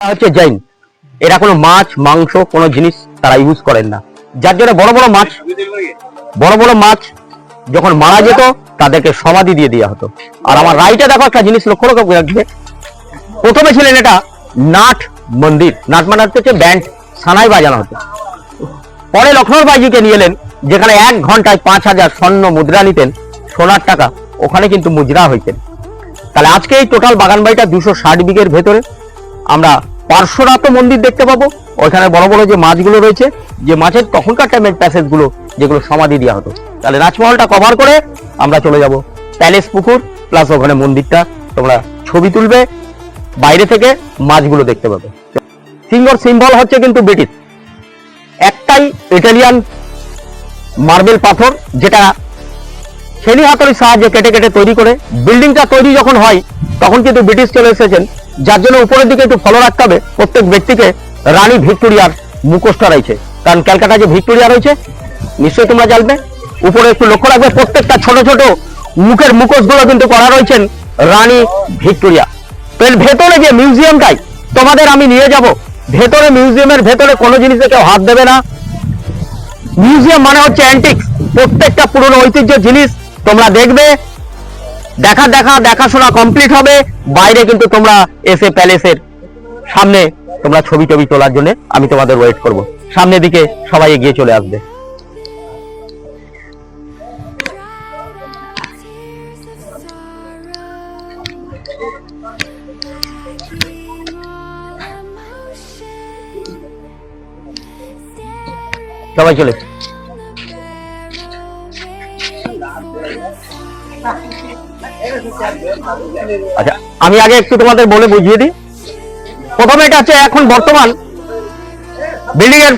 হচ্ছে জৈন এরা কোনো মাছ, মাংস, কোনো জিনিস তারা ইউজ করেন না। যার জন্য বড় বড় মাছ, বড় বড় মাছ যখন মারা যেত, তাদেরকে সমাধি দিয়ে দেওয়া হতো। আর আমার রাইটে দেখো, একটা জিনিস লক্ষ্য রাখবে প্রথমে ছিলেন এটা নাট মন্দির। নাট মানে হচ্ছে ব্যান্ড, সানাই বাজানো হতো। পরে লক্ষ্মণ বাইজিকে নিয়ে এলেন, যেখানে এক ঘন্টায় পাঁচ হাজার স্বর্ণ মুদ্রা নিতেন, সোনার টাকা। ওখানে কিন্তু মুদ্রা হইতেন। তাহলে আজকে এই টোটাল বাগান বাড়িটা দুশো ষাট বিঘের ভেতরে। আমরা পার্শ্বনাথ মন্দির দেখতে পাবো। ওইখানে বড় বড় যে মাছগুলো রয়েছে, যে মাছের তখনকার টাইমের প্যাসেজগুলো যেগুলো সমাধি দেওয়া হতো। তাহলে রাজমহলটা কভার করে আমরা চলে যাব। প্যালেস পুকুর প্লাস ওখানে মন্দিরটা। তোমরা ছবি তুলবে, বাইরে থেকে মাছগুলো দেখতে পাবে। সিঙ্গর সিম্বল হচ্ছে কিন্তু ব্রিটিশ একটাই ইটালিয়ান মার্বেল পাথর, যেটা ছেনি হাতলের সাহায্যে কেটে কেটে তৈরি করে বিল্ডিংটা তৈরি যখন হয়, তখন কিন্তু ব্রিটিশ চলে এসেছেন। যার জন্য উপরের দিকে একটু ফলো রাখতে হবে। প্রত্যেক ব্যক্তিকে রানী ভিক্টোরিয়ার মুখোশটা রয়েছে। কারণ ক্যালকাটা যে ভিক্টোরিয়া রয়েছে, নিশ্চয়ই তোমরা জানবে। উপরে একটু লক্ষ্য রাখবে, প্রত্যেকটা ছোট ছোট মুখের মুখোশগুলো কিন্তু করা রয়েছেন রানী ভিক্টোরিয়া। তো এর ভেতরে যে মিউজিয়ামটাই, তোমাদের আমি নিয়ে যাব। ভেতরে মিউজিয়ামের ভেতরে কোনো জিনিসে কেউ হাত দেবে না। মিউজিয়াম মানে হচ্ছে অ্যান্টিক্স প্রত্যেকটা পুরনো ঐতিহ্য জিনিস তোমরা দেখবে, দেখা দেখা, দেখাশোনা কমপ্লিট হবে, বাইরে কিন্তু তোমরা এসে প্যালেসের সামনে তোমরা ছবি টবি তোলার জন্য আমি তোমাদের ওয়েট করব। সামনের দিকে সবাই এগিয়ে চলে আসবে। সবাই চলে। আচ্ছা আমি আগে একটু তোমাদের বলে বুঝিয়ে দিই। প্রথমে এটা হচ্ছে এখন বর্তমান বিল্ডিং এর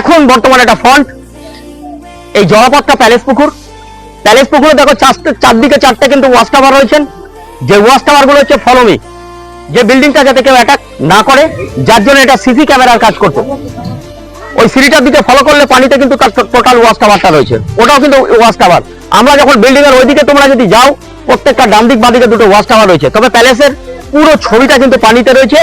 এখন বর্তমান একটা ফন্ট এই জলাপথটা প্যালেস পুকুর। প্যালেস পুকুরে দেখো চারদিকে চারটে কিন্তু ওয়াচ টাওয়ার রয়েছেন। যে ওয়াচ টাওয়ারগুলো হচ্ছে ফলোমি যে বিল্ডিংটা যাতে কেউ অ্যাটাক না করে, যার জন্য এটা সিসি ক্যামেরার কাজ করতো ওই সিঁড়িটার দিকে ফলো করলে পানিতে কিন্তু তার টোটাল ওয়াচ টাওয়ারটা রয়েছে। ওটাও কিন্তু ওয়াচ টাওয়ার আমরা যখন বিল্ডিং এর ওইদিকে তোমরা যদি যাও, প্রত্যেকটা ডান দিক বাদিকে দুটো ওয়াচ টাওয়ার রয়েছে। তবে প্যালেসের পুরো ছবিটা কিন্তু পানিতে রয়েছে।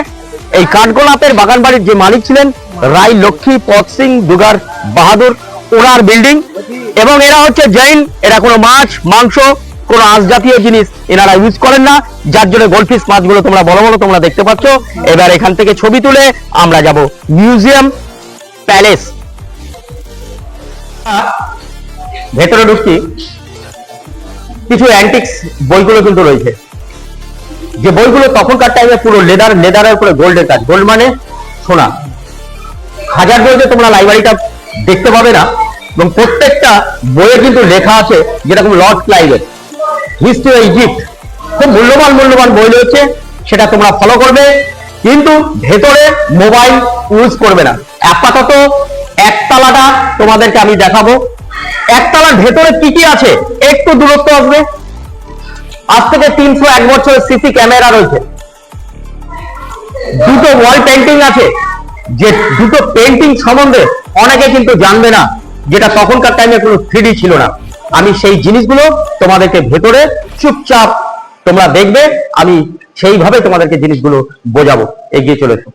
এই কাঠগোলাপের বাগান বাড়ির যে মালিক ছিলেন রাই লক্ষ্মী পদ সিং দুগার বাহাদুর, ওনার বিল্ডিং এবং এরা হচ্ছে জৈন, এরা কোনো মাছ, মাংস, কোনো আঁশ জাতীয় জিনিস এনারা ইউজ করেন না। যার জন্য গোল্ডফিশ মাছগুলো তোমরা বড় বড় তোমরা দেখতে পাচ্ছ। এবার এখান থেকে ছবি তুলে আমরা যাব মিউজিয়াম প্যালেস ভেতরে ঢুকছি। কিছু অ্যান্টিক্স বইগুলো কিন্তু রয়েছে। যে বইগুলো তখনকার টাইমে পুরো লেদার লেদারের উপরে গোল্ডের কাজ। গোল্ড মানে সোনা। হাজার বইতে তোমরা লাইব্রেরিটা দেখতে পাবে না। এবং প্রত্যেকটা বইয়ে কিন্তু লেখা আছে যেরকম লর্ড ক্লাইভের হিস্ট্রি অফ ইজিপ্ট খুব মূল্যবান মূল্যবান বই রয়েছে। সেটা তোমরা ফলো করবে। কিন্তু ভেতরে মোবাইল ইউজ করবে না। আপাতত একতলাটা তোমাদেরকে আমি দেখাবো। একতলার ভেতরে কি কি আছে? একটু দূরত্ব আসবে। আজ থেকে তিনশো এক বছরের সিসি ক্যামেরা রয়েছে। দুটো ওয়াল পেন্টিং আছে। যে দুটো পেন্টিং সম্বন্ধে অনেকে কিন্তু জানবে না, যেটা তখনকার টাইমে কোনো থ্রিডি ছিল না। আমি সেই জিনিসগুলো তোমাদেরকে ভেতরে চুপচাপ তোমরা দেখবে, আমি সেইভাবে তোমাদেরকে জিনিসগুলো বোঝাবো। এগিয়ে চলেছো